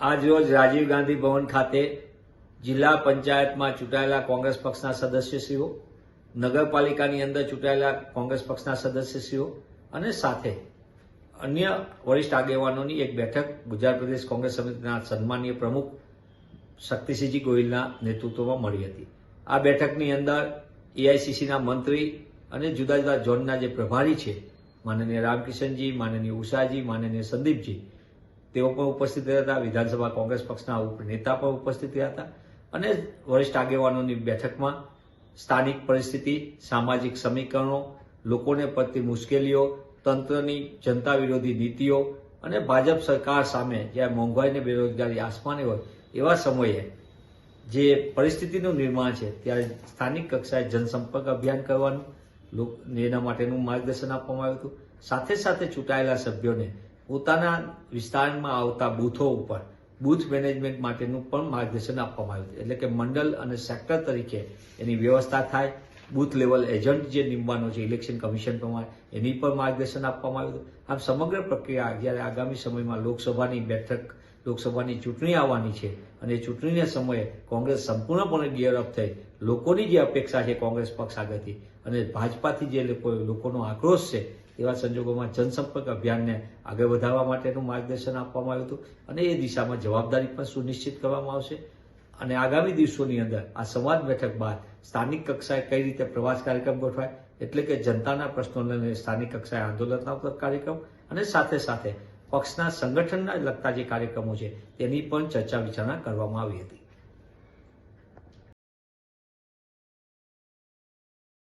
બોલો આજ રોજ રાજીવ ગાંધી ભવન ખાતે જિલ્લા પંચાયતમાં ચૂંટાયેલા કોંગ્રેસ પક્ષના સદસ્યશ્રીઓ, નગરપાલિકાની અંદર ચૂંટાયેલા કોંગ્રેસ પક્ષના સદસ્યશ્રીઓ અને સાથે અન્ય વરિષ્ઠ આગેવાનોની એક બેઠક ગુજરાત પ્રદેશ કોંગ્રેસ સમિતિના સન્માનીય પ્રમુખ શક્તિસિંહજી ગોહિલના નેતૃત્વમાં મળી હતી. આ બેઠકની અંદર એઆઈસીસીના મંત્રી અને જુદા જુદા ઝોનના જે પ્રભારી છે, માનનીય રામકિશનજી, માનનીય ઉષાજી, માનનીય સંદીપજી તેઓ પણ ઉપસ્થિત રહ્યા હતા, વિધાનસભા કોંગ્રેસ પક્ષના નેતા પણ ઉપસ્થિત રહ્યા હતા અને વરિષ્ઠ આગેવાનોની બેઠકમાં સ્થાનિક પરિસ્થિતિ, સામાજિક સમીકરણો, લોકોને પડતી મુશ્કેલીઓ, તંત્રની જનતા વિરોધી નીતિઓ અને ભાજપ સરકાર સામે જ્યારે મોંઘવારી અને બેરોજગારી આસમાને હોય એવા સમયે જે પરિસ્થિતિનું નિર્માણ છે ત્યારે સ્થાનિક કક્ષાએ જનસંપર્ક અભિયાન કરવાનું એના માટેનું માર્ગદર્શન આપવામાં આવ્યું હતું. સાથે સાથે ચૂંટાયેલા સભ્યોને પોતાના વિસ્તારમાં આવતા બૂથો ઉપર, બૂથ મેનેજમેન્ટ માટેનું પણ માર્ગદર્શન આપવામાં આવ્યું એટલે કે મંડળ અને સેક્ટર તરીકે એની વ્યવસ્થા થાય, બૂથ લેવલ એજન્ટ જે નિમવાનો છે, ઇલેક્શન કમિશન પ્રમાણે, એની પણ માર્ગદર્શન આપવામાં આવ્યું હતું. આમ સમગ્ર પ્રક્રિયા જ્યારે આગામી સમયમાં લોકસભાની બેઠક લોકસભાની ચૂંટણી આવવાની છે અને ચૂંટણીના સમયે કોંગ્રેસ સંપૂર્ણપણે ગિયર થઈ લોકોની જે અપેક્ષા છે કોંગ્રેસ પક્ષ આગળથી અને ભાજપાથી જે લોકો લોકોનો આક્રોશ છે એવા સંજોગોમાં જનસંપર્ક અભિયાનને આગળ વધારવા માટેનું માર્ગદર્શન આપવામાં આવ્યું હતું અને એ દિશામાં જવાબદારી પણ સુનિશ્ચિત કરવામાં આવશે. અને આગામી દિવસોની અંદર આ સંવાદ બેઠક બાદ સ્થાનિક કક્ષાએ કઈ રીતે પ્રવાસ કાર્યક્રમ ગોઠવાય એટલે કે જનતાના પ્રશ્નોને સ્થાનિક કક્ષાએ આંદોલનાત્મક કાર્યક્રમ અને સાથે સાથે પક્ષના સંગઠનના લગતા જે કાર્યક્રમો છે તેની પણ ચર્ચા વિચારણા કરવામાં આવી હતી.